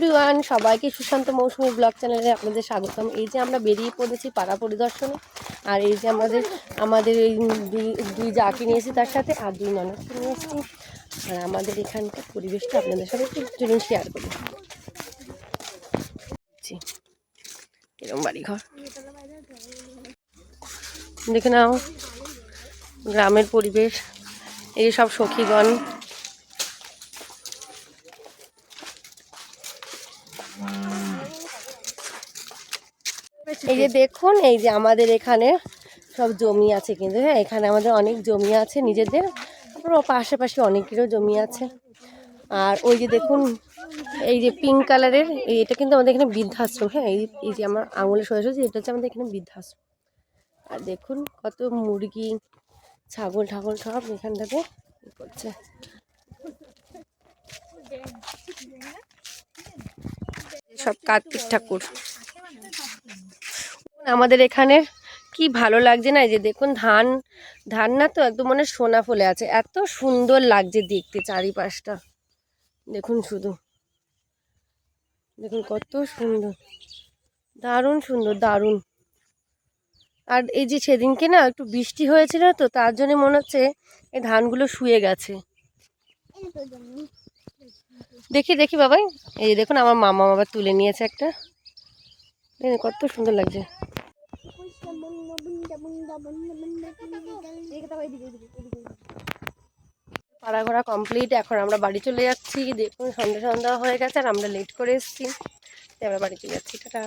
Everyone সবাইকে সুশান্ত মৌসুমী blog চ্যানেলে আপনাদের স্বাগতম। এই যে আমরা বেরিয়ে পড়েছি পাড়া পরিদর্শনে, আর এই যে আমাদের আমাদের এই দুই দুই জাকে নিয়েছি তার সাথে, আর দুই ননদকে নিয়ে এসেছি। আর আমাদের এখানকার পরিবেশটা আপনাদের সাথে একটু চলুন শেয়ার করি। এরকম বাড়ি ঘর দেখে নাও, গ্রামের পরিবেশ, এই সব সখীগণ। এই যে দেখুন, এই যে আমাদের এখানে সব জমি আছে কিন্তু হ্যাঁ এখানে আমাদের অনেক জমি আছে নিজেদের তারপর পাশাপাশি অনেকেরও জমি আছে। আর ওই যে দেখুন, এই যে পিঙ্ক কালারের এটা কিন্তু আমাদের এখানে বৃদ্ধাশ্রম হ্যাঁ এই এই যে আমার আঙুলে সরে এটা হচ্ছে আমাদের এখানে বৃদ্ধাশ্রম। আর দেখুন কত মুরগি, ছাগল ঠাগল সব এখানটাতে করছে। সব কার্তিক ঠাকুর আমাদের এখানে কি ভালো লাগছে না, এই যে দেখুন ধান ধান না তো একদম মানে সোনা ফলে আছে। এত সুন্দর লাগছে দেখতে চারিপাশটা। দেখুন শুধু। দেখুন কত সুন্দর। দারুণ সুন্দর, দারুণ। আর এই যে সেদিনকে না একটু বৃষ্টি হয়েছিল তো, তার জন্য মনে হচ্ছে এই ধানগুলো শুয়ে গেছে। দেখি দেখি বাবাই এই যে দেখুন, আমার মামা বাবা তুলে নিয়েছে একটা। কত সুন্দর লাগছে। পাড়া ঘোরা কমপ্লিট এখন আমরা বাড়ি চলে যাচ্ছি। দেখুন, সন্ধ্যা সন্ধ্যা হয়ে গেছে আর আমরা লেট করে এসেছি। আমরা বাড়ি চলে যাচ্ছি, টাটা।